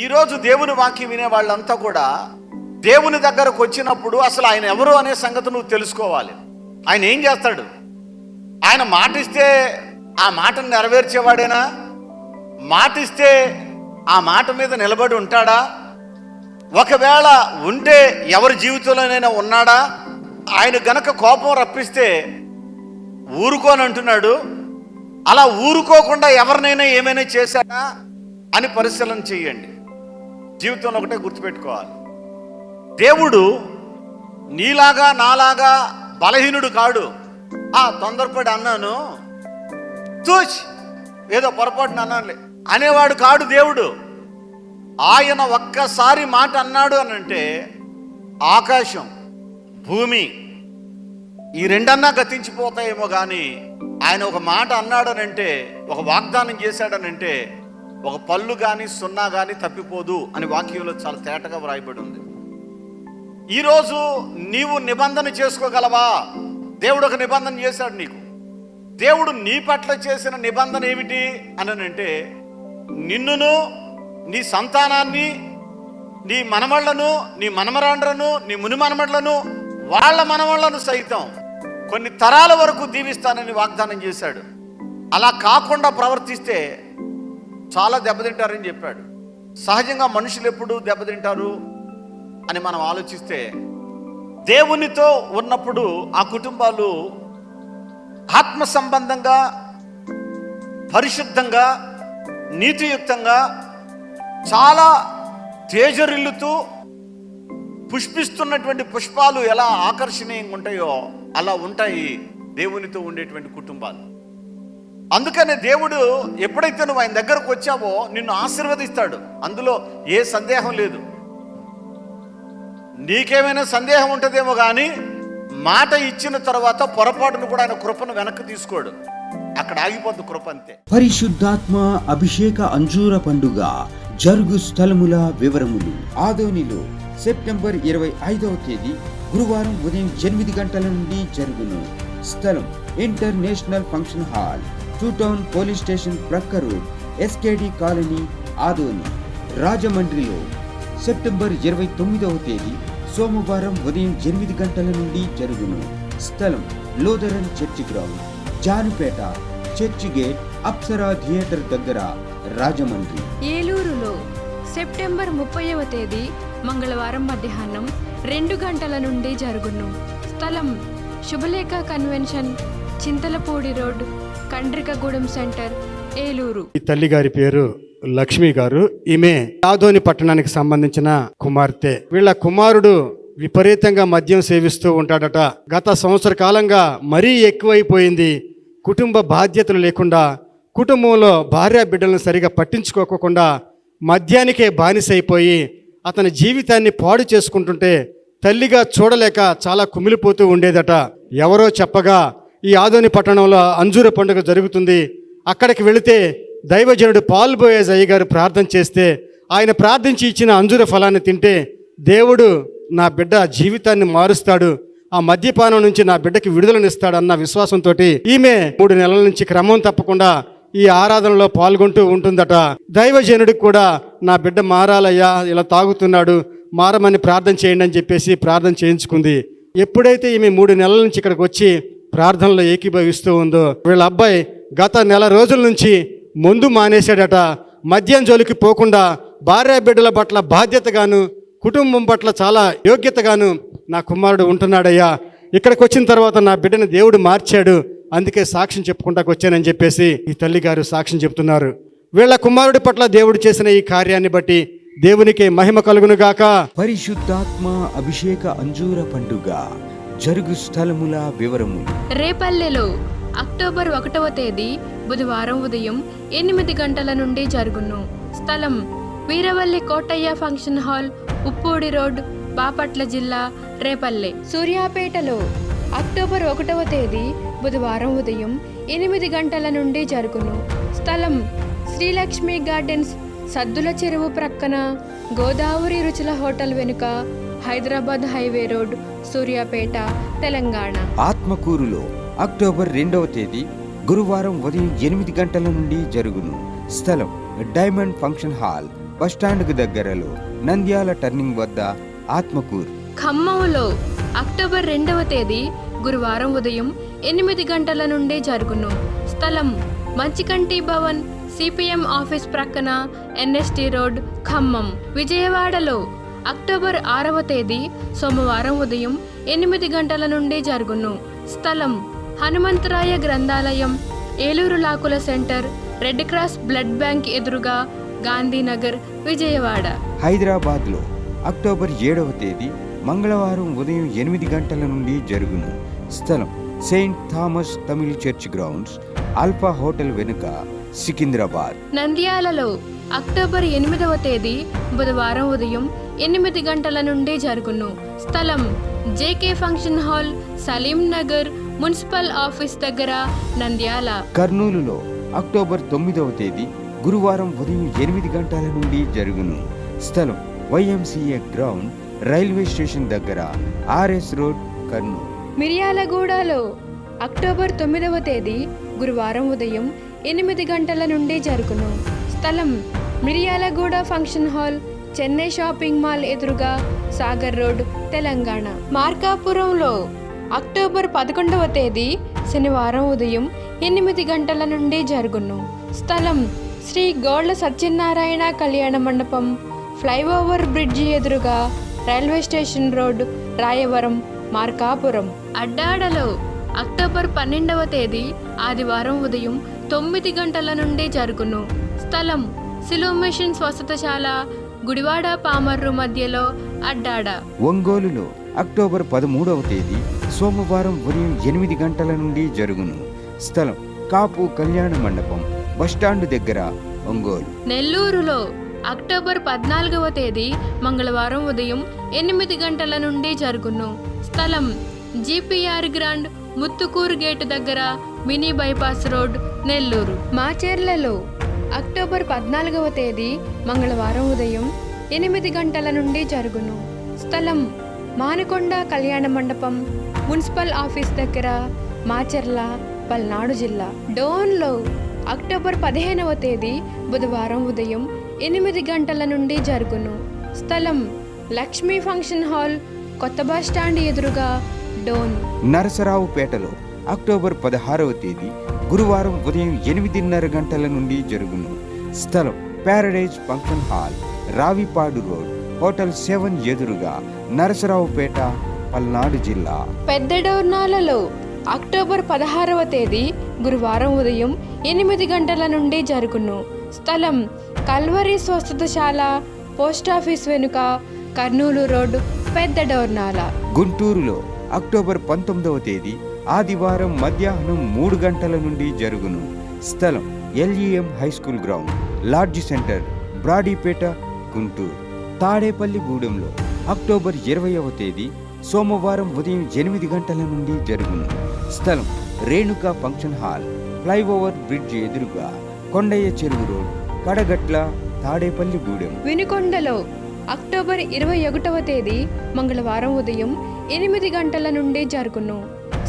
ఈరోజు దేవుని వాక్యం వినే వాళ్ళంతా కూడా దేవుని దగ్గరకు వచ్చినప్పుడు అసలు ఆయన ఎవరు అనే సంగతి నువ్వు తెలుసుకోవాలి. ఆయన ఏం చేస్తాడు? ఆయన మాటిస్తే ఆ మాటను నెరవేర్చేవాడేనా? మాటిస్తే ఆ మాట మీద నిలబడి ఉంటాడా? ఒకవేళ ఉంటే ఎవరి జీవితంలోనైనా ఉన్నాడా? ఆయన గనక కోపం రప్పిస్తే ఊరుకోని అంటున్నాడు. అలా ఊరుకోకుండా ఎవరినైనా ఏమైనా చేశాడా? అని పరిశీలన చేయండి. జీవితంలో ఒకటే గుర్తుపెట్టుకోవాలి. దేవుడు నీలాగా నాలాగా బలహీనుడు కాడు. ఆ తొందరపడి అన్నాను. చూచ్ ఏదో పొరపాటున అన్నానులే. అనేవాడు కాడు దేవుడు. ఆయన ఒక్కసారి మాట అన్నాడు అని అంటే ఆకాశం భూమి ఈ రెండన్నా గతించిపోతాయేమో కానీ ఆయన ఒక మాట అన్నాడనంటే ఒక వాగ్దానం చేశాడనంటే ఒక పళ్ళు కానీ సున్నా కానీ తప్పిపోదు అని వాక్యంలో చాలా తేటగా వ్రాయబడి ఉంది. ఈరోజు నీవు నిబంధన చేసుకోగలవా? దేవుడు ఒక నిబంధన చేశాడు నీకు. దేవుడు నీ పట్ల చేసిన నిబంధన ఏమిటి? అని అంటే నిన్నును నీ సంతానాన్ని నీ మనమళ్ళను నీ మనమరాండ్రను నీ ముని మనమళ్ళను వాళ్ళ మనమళ్ళను సైతం కొన్ని తరాల వరకు దీవిస్తానని వాగ్దానం చేశాడు. అలా కాకుండా ప్రవర్తిస్తే చాలా దెబ్బతింటారని చెప్పాడు. సహజంగా మనుషులు ఎప్పుడు దెబ్బతింటారు అని మనం ఆలోచిస్తే దేవునితో ఉన్నప్పుడు ఆ కుటుంబాలు ఆత్మ సంబంధంగా పరిశుద్ధంగా నీతియుక్తంగా చాలా తేజరిల్లుతూ పుష్పిస్తున్నటువంటి పుష్పాలు ఎలా ఆకర్షణీయంగా ఉంటాయో అలా ఉంటాయి దేవునితో ఉండేటువంటి కుటుంబాలు. అందుకనే దేవుడు ఎప్పుడైతే నువ్వు ఆయన దగ్గరకు వచ్చావో నిన్ను ఆశీర్వదిస్తాడు. అందులో ఏ సందేహం లేదు. నీకేమైనా సందేహం ఉంటుందేమో కానీ మాట ఇచ్చిన తర్వాత పొరపాటును కూడా ఆయన కృపను వెనక్కి తీసుకోడు. అక్కడ ఆగిపోద్ది కృప అంతే. పరిశుద్ధాత్మ అభిషేక అంజూర పండుగ జరుగు స్థలముల వివరములు. ఆదోనిలో సెప్టెంబర్ ఇరవై ఐదవ తేదీ గురువారం ఉదయం ఎనిమిది గంటల నుండి జరుగును. స్థలం international function hall. Town police station ప్రక్క రోడ్ ఎస్కేడి కాలనీ ఆదోని. రాజమండ్రిలో సెప్టెంబర్ ఇరవై తొమ్మిదవ తేదీ సోమవారం ఉదయం ఎనిమిది గంటల నుండి జరుగును. స్థలం Lutheran church ground Janupeta church gate Apsara theatre దగ్గర రాజమండ్రి. ఏలూరులో సెప్టెంబర్ ముప్పైవ తేదీ మంగళవారం మధ్యాహ్నం రెండు గంటల నుండి జరుగును. స్థలం Subhalekha convention Chintalapudi road Kandrikagudem centre Eluru. ఈ తల్లి గారి పేరు లక్ష్మి గారు. ఈమె ఆదోని పట్టణానికి సంబంధించిన కుమార్తె. వీళ్ళ కుమారుడు విపరీతంగా మద్యం సేవిస్తూ ఉంటాడట. గత సంవత్సర కాలంగా మరీ ఎక్కువైపోయింది. కుటుంబ బాధ్యతలు లేకుండా కుటుంబంలో భార్య బిడ్డలను సరిగా పట్టించుకోకుండా మద్యానికే బానిసైపోయి అతని జీవితాన్ని పాడు చేసుకుంటుంటే తల్లిగా చూడలేక చాలా కుమిలిపోతూ ఉండేదట. ఎవరో చెప్పగా ఈ ఆదోని పట్టణంలో అంజూర పండుగ జరుగుతుంది. అక్కడికి వెళితే దైవజనుడు పాల్బోయేజ్ అయ్య గారు ప్రార్థన చేస్తే ఆయన ప్రార్థించి ఇచ్చిన అంజూర ఫలాన్ని తింటే దేవుడు నా బిడ్డ జీవితాన్ని మారుస్తాడు. ఆ మద్యపానం నుంచి నా బిడ్డకి విడుదలనిస్తాడన్న విశ్వాసంతో ఈమె మూడు నెలల నుంచి క్రమం తప్పకుండా ఈ ఆరాధనలో పాల్గొంటూ ఉంటుందట. దైవజనుడికి కూడా నా బిడ్డ మారాలయ్యా ఇలా తాగుతున్నాడు మారమని ప్రార్థన చేయండి అని చెప్పేసి ప్రార్థన చేయించుకుంది. ఎప్పుడైతే ఈమె మూడు నెలల నుంచి ఇక్కడికి వచ్చి ప్రార్థనలో ఏకీభవిస్తూ ఉందో వీళ్ళ అబ్బాయి గత నెల రోజుల నుంచి ముందు మానేశాడట. మద్యం జోలికి పోకుండా భార్య బిడ్డల పట్ల బాధ్యతగాను కుటుంబం పట్ల చాలా యోగ్యతగాను నా కుమారుడు ఉంటున్నాడయ్యా. ఇక్కడికి వచ్చిన తర్వాత నా బిడ్డని దేవుడు మార్చాడు. అందుకే సాక్ష్యం చెప్పుకుంటాకు వచ్చానని చెప్పేసి ఈ తల్లి గారు సాక్ష్యం చెప్తున్నారు. వీళ్ళ కుమారుడి పట్ల దేవుడు చేసిన ఈ కార్యాన్ని బట్టి దేవునికి మహిమ కలుగును గాక పరిశుద్ధాత్మ అభిషేక అంజూర పండుగ. జరుగు స్థలముల వివరము. రేపల్లెలో అక్టోబర్ ఒకటవ తేదీ బుధవారం ఉదయం ఎనిమిది గంటల నుండి జరుగును. స్థలం Veeravalli Kotayya function hall Uppudi road Bapatla జిల్లా రేపల్లె. సూర్యాపేటలో అక్టోబర్ ఒకటవ తేదీ బుధవారం ఉదయం ఎనిమిది గంటల నుండి జరుగును. స్థలం శ్రీలక్ష్మి గార్డెన్స్ సద్దుల చెరువు ప్రక్కన గోదావరి రుచుల హోటల్ వెనుక హైదరాబాద్ హైవే రోడ్ సూర్యాపేట తెలంగాణ. ఆత్మకూరులో అక్టోబర్ రెండవ తేదీ గురువారం ఉదయం ఎనిమిది గంటల నుండి జరుగును. స్థలం డైమండ్ ఫంక్షన్ హాల్ బస్టాండ్కు దగ్గరలో నంద్యాల టర్నింగ్ వద్ద ఆత్మకూరు. ఖమ్మంలో అక్టోబర్ రెండవ తేదీ గురువారం ఉదయం ఎనిమిది గంటల నుండి జరుగును. స్థలం మంచికంటి భవన్ సిపిఎం ఆఫీస్ ప్రక్కన ఎన్ఎస్టి రోడ్ ఖమ్మం విజయవాడలో అక్టోబర్ ఆరవ తేదీ సోమవారం ఉదయం ఎనిమిది గంటల నుండి జరుగును. స్థలం హనుమంతరాయ గ్రంథాలయం Eluru లాకుల centre red cross blood bank ఎదురుగా గాంధీనగర్ విజయవాడ. హైదరాబాద్లో అక్టోబర్ ఏడవ తేదీ మంగళవారం ఉదయం ఎనిమిది గంటల నుండి జరుగును. స్థలం saint Thomas Tamil church grounds alpha hotel వెనుక సికింద్రాబాద్. నంద్యాలలో అక్టోబర్ ఎనిమిదవ తేదీ బుధవారం ఉదయం ఎనిమిది గంటల నుండి జరుగును. స్థలం JK function hall Salim Nagar municipal office దగ్గర నంద్యాల. కర్నూలులో అక్టోబర్ తొమ్మిదవ తేదీ గురువారం ఉదయం ఎనిమిది గంటల నుండి జరుగును. స్థలం వైఎంసీఏ గ్రౌండ్ రైల్వే స్టేషన్ దగ్గర ఆర్ఎస్ రోడ్ కర్నూలు. మిర్యాలగూడలో అక్టోబర్ తొమ్మిదవ తేదీ గురువారం ఉదయం ఎనిమిది గంటల నుండి జరుగును. స్థలం Miryalaguda function hall Chennai shopping mall ఎదురుగా సాగర్ రోడ్ తెలంగాణ. మార్కాపురంలో అక్టోబర్ పదకొండవ తేదీ శనివారం ఉదయం ఎనిమిది గంటల నుండి జరుగును. స్థలం శ్రీ గోళ్ళ సత్యనారాయణ కళ్యాణ మండపం ఫ్లైఓవర్ బ్రిడ్జి ఎదురుగా railway station road Rayavaram Markapuram. అడ్డాడలో October పన్నెండవ తేదీ ఆదివారం ఉదయం తొమ్మిది గంటల నుండి జరుగును. స్థలం సిలో మిషన్స్ వసతశాల గుడివాడ పామర్రు మధ్యలో అడ్డాడ. ఒంగోలులో అక్టోబర్ పదమూడవ తేదీ సోమవారం ఉదయం ఎనిమిది గంటల నుండి జరుగును. స్థలం కాపు కళ్యాణ మండపం బస్టాండ్ దగ్గర ఒంగోలు. నెల్లూరులో అక్టోబర్ పద్నాలుగవ తేదీ మంగళవారం ఉదయం ఎనిమిది గంటల నుండి జరుగును. స్థలం జీపీఆర్ గ్రాండ్ ముత్తుకూరు గేటు దగ్గర మినీ బైపాస్ రోడ్ నెల్లూరు. మాచేర్లలో అక్టోబర్ పద్నాలుగవ తేదీ మంగళవారం ఉదయం ఎనిమిది గంటల నుండి జరుగును. స్థలం మానకొండ కళ్యాణ మండపం మున్సిపల్ ఆఫీస్ దగ్గర మాచెర్ల పల్నాడు జిల్లా. డోన్లో అక్టోబర్ పదిహేనవ తేదీ బుధవారం ఉదయం ఎనిమిది గంటల నుండి జరుగును. స్థలం లక్ష్మీ ఫంక్షన్ హాల్ కొత్త బస్ స్టాండ్ ఎదురుగా డోన్. నరసరావుపేటలో అక్టోబర్ పదహారవ తేదీ గురువారం ఉదయం ఎనిమిదిన్నర గంటల నుండి జరుగును. స్థలం paradise function hall Ravipadu road hotel seven ఎదురుగా నరసరావుపేట పల్నాడు జిల్లా. పెద్ద డోర్నాలలో అక్టోబర్ పదహారవ తేదీ గురువారం ఉదయం ఎనిమిది గంటల నుండి జరుగును. స్థలం కల్వరి స్వస్థతశాల పోస్టాఫీస్ వెనుక కర్నూలు రోడ్ పెద్ద డోర్నాల గుంటూరులో అక్టోబర్ పంతొమ్మిదవ తేదీ ఆదివారం మధ్యాహ్నం మూడు గంటల నుండి జరుగును. స్థలం LEM high school ground lodge centre Brodipet Guntur. Tadepalli గూడెంలో అక్టోబర్ ఇరవైవ తేదీ సోమవారం ఉదయం ఎనిమిది గంటల నుండి జరుగును. స్థలం Renuka function hall flyover bridge ఎదురుగా కొండయ్య చెరువు రోడ్ కడగట్ల తాడేపల్లిగూడెం వినుకొండలో అక్టోబర్ ఇరవై ఒకటవ తేదీ మంగళవారం ఉదయం ఎనిమిది గంటల నుండి జరుగును.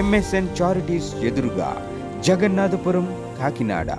ఎంఎస్ఎన్ చారిటీస్ ఎదురుగా జగన్నాథపురం కాకినాడ.